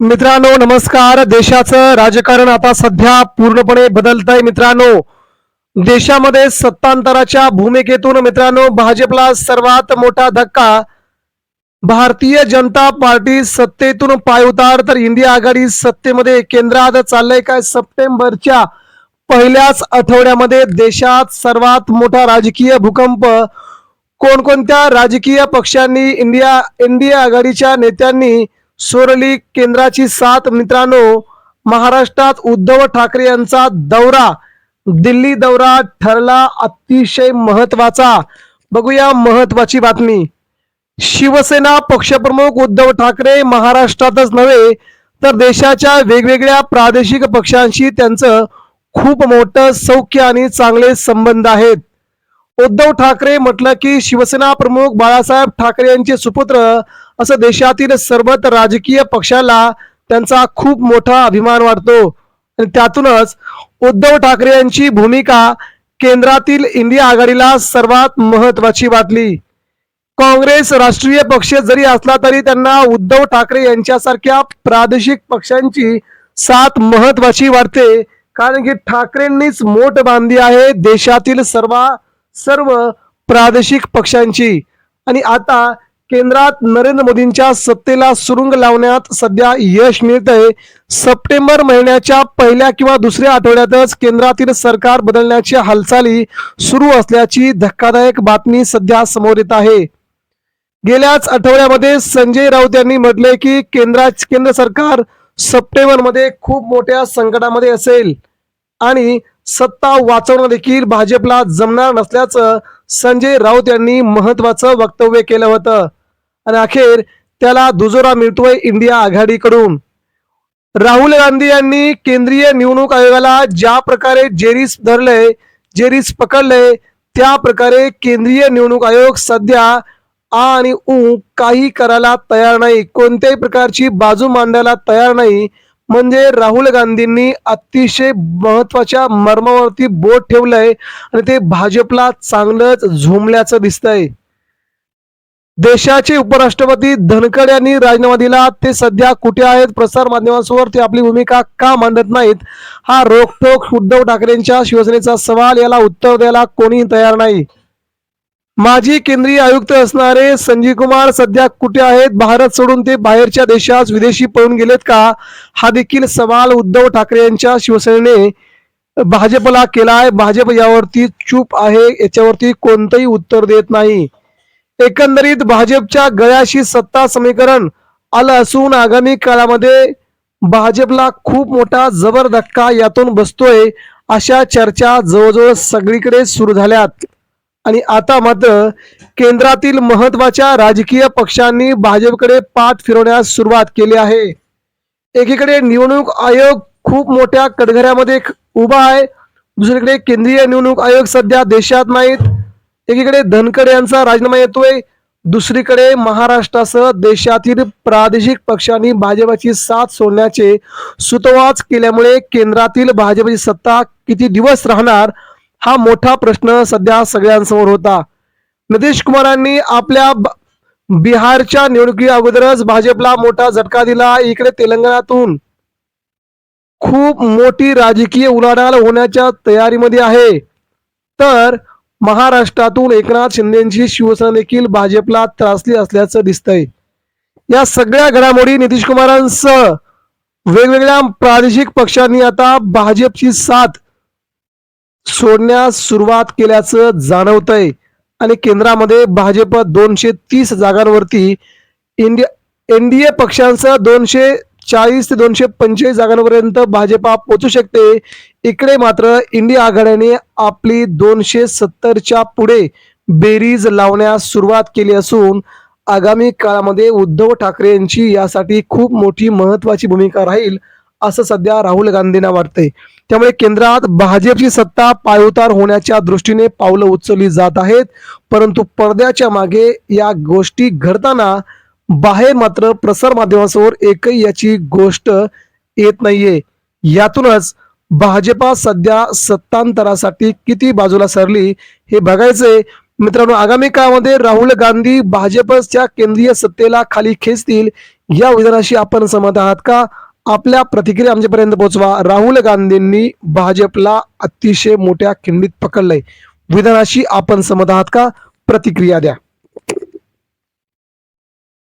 मित्रांनो नमस्कार. देशाचं राजकारण आता सध्या पूर्णपणे बदलत आहे मित्रांनो. देशामध्ये सत्तांतराच्या भूमिकेतून मित्रांनो भाजपला सर्वात मोठा धक्का. भारतीय जनता पार्टी सत्तेतून पायउतार तर इंडिया आघाडी सत्तेमध्ये केंद्रात चाललंय काय? सप्टेंबरच्या पहिल्याच आठवड्यामध्ये देशात सर्वात मोठा राजकीय भूकंप. कोणकोणत्या राजकीय पक्षांनी इंडिया इंडिया आघाडीच्या नेत्यांनी सोरली केंद्राची साथ मित्रांनो महाराष्ट्रात उद्धव ठाकरे यांचा दौरा. दिल्ली दौरा ठरला अतिशय महत्त्वाचा बघूया महत्वाची बातमी. शिवसेना पक्षप्रमुख उद्धव ठाकरे महाराष्ट्रातच नव्हे तर देशाच्या वेगवेगळ्या प्रादेशिक पक्षांशी त्यांचं खूप मोठं सौख्य आणि चांगले संबंध आहेत. उद्धव ठाकरे म्हटलं की शिवसेना प्रमुख बाळासाहेब ठाकरे यांचे सुपुत्र असं देशातील सर्वच राजकीय पक्षाला त्यांचा खूप मोठा अभिमान वाटतो. आणि त्यातूनच उद्धव ठाकरे यांची भूमिका केंद्रातील इंडिया आघाडीला सर्वात महत्वाची वाटली. काँग्रेस राष्ट्रीय पक्ष जरी असला तरी त्यांना उद्धव ठाकरे यांच्यासारख्या प्रादेशिक पक्षांची साथ महत्वाची वाटते. कारण की ठाकरेंनीच मोठ बांधली आहे देशातील सर्व सर्व प्रादेशिक पक्षांची. आणि आता केंद्रात नरेंद्र मोदींच्या सत्तेला सुरुंग लावण्यात सध्या यश मिळतंय. सप्टेंबर महिन्याच्या पहिल्या किंवा दुसऱ्या आठवड्यातच केंद्रातील सरकार बदलण्याच्या हालचाली सुरू असल्याची धक्कादायक बातमी सध्या समोर येत आहे. गेल्याच आठवड्यामध्ये संजय राऊत यांनी म्हटले की केंद्रा केंद्र सरकार सप्टेंबरमध्ये खूप मोठ्या संकटामध्ये असेल. आणि सत्ता वाचवणं देखील भाजपला जमणार नसल्याचं संजय राऊत यांनी महत्वाचं वक्तव्य केलं होतं. आणि अखेर त्याला दुजोरा मिळतोय इंडिया आघाडीकडून. राहुल गांधी यांनी केंद्रीय निवडणूक आयोगाला ज्या प्रकारे जेरीस धरलंय जेरीस पकडलंय त्या प्रकारे केंद्रीय निवडणूक आयोग सध्या आ आणि ऊ काही करायला तयार नाही. कोणत्याही प्रकारची बाजू मांडायला तयार नाही. म्हणजे राहुल गांधींनी अतिशय महत्त्वाच्या मर्मावरती बोट ठेवलंय आणि ते भाजपला चांगलंच झोंबल्याचं दिसतंय. देशाचे उपराष्ट्रपती धनखड यांनी राजीनामा दिला. ते सध्या कुठे आहेत? प्रसार माध्यमांसमोर ते आपली भूमिका का मांडत नाहीत? हा रोखोक उद्धव ठाकरेंच्या शिवसेनेचा सवाल याला उत्तर द्यायला कोणीही तयार नाही. माजी केंद्रीय आयुक्त असणारे संजीव कुमार सध्या कुठे आहेत? भारत सोडून ते बाहेरच्या देशात विदेशी पळून गेलेत का? हा देखील सवाल उद्धव ठाकरे यांच्या शिवसेनेने भाजपला केला आहे भाजप यावरती चूप आहे. याच्यावरती कोणतंही उत्तर देत नाही. एकंदरीत भाजपच्या गळ्याशी सत्ता समीकरण आलं असून आगामी काळामध्ये भाजपला खूप मोठा जबर धक्का यातून बसतोय अशा चर्चा जवळजवळ सगळीकडे सुरू झाल्यात. आणि आता मात्र केंद्रातील महत्त्वाच्या राजकीय पक्षांनी भाजपकडे पाठ फिरवण्यास सुरुवात केली आहे. एकीकडे निवडणूक आयोग खूप मोठ्या कडघऱ्यामध्ये उभा आहे. दुसरीकडे केंद्रीय निवडणूक आयोग सध्या देशात नाहीत. एकीकडे धनकड यांचा राजीनामा येतोय. दुसरीकडे महाराष्ट्रासह देशातील प्रादेशिक पक्षांनी भाजपची साथ सोडण्याचे सुतवाच केल्यामुळे केंद्रातील भाजपची सत्ता किती दिवस राहणार हा मोठा प्रश्न सध्या सगळ्यांसमोर होता. नितीश कुमारांनी आपल्या बिहारच्या निवडणुकी अगोदरच भाजपला मोठा झटका दिला. इकडे तेलंगणातून खूप मोठी राजकीय उलाढाल होण्याच्या तयारीमध्ये आहे. तर महाराष्ट्रातून एकनाथ शिंदेची शिवसेना देखील भाजपला त्रासली असल्याचं दिसतंय. या सगळ्या घडामोडी नितीश कुमारांसह वेगवेगळ्या प्रादेशिक पक्षांनी आता भाजपची साथ सोडण्यास सुरुवात केल्याचं जाणवतंय. आणि केंद्रामध्ये भाजप दोनशे तीस जागांवरती इंडिया एनडीए पक्षांसह दोनशे चाळीस ते दोनशे पंचेचाळीस जागांपर्यंत भाजपा पोचू शकते. इकडे मात्र इंडिया आघाडीने आपली दोनशे सत्तरच्या पुढे बेरीज लावण्यास सुरुवात केली असून आगामी काळामध्ये उद्धव ठाकरे यांची यासाठी खूप मोठी महत्वाची भूमिका राहील असं सध्या राहुल गांधींना वाटतंय. त्यामुळे केंद्रात भाजपची सत्ता पायउतार होण्याच्या दृष्टीने पावलं उचलली जात आहेत. परंतु पडद्याच्या मागे या गोष्टी घडताना बाहेर मात्र प्रसार माध्यमांसमोर एकही याची गोष्ट येत नाहीये. यातूनच भाजपा सध्या सत्तांतरासाठी किती बाजूला सरली हे बघायचंय. मित्रांनो आगामी काळामध्ये राहुल गांधी भाजपच्या केंद्रीय सत्तेला खाली खेचतील या विधानाशी आपण सहमत आहात का? आपल्या प्रतिक्रिया आमच्यापर्यंत पोहोचवा. राहुल गांधींनी भाजपला अतिशय मोठ्या खिंडीत पकडलंय. विधानाशी आपण समत आहात का? प्रतिक्रिया द्या.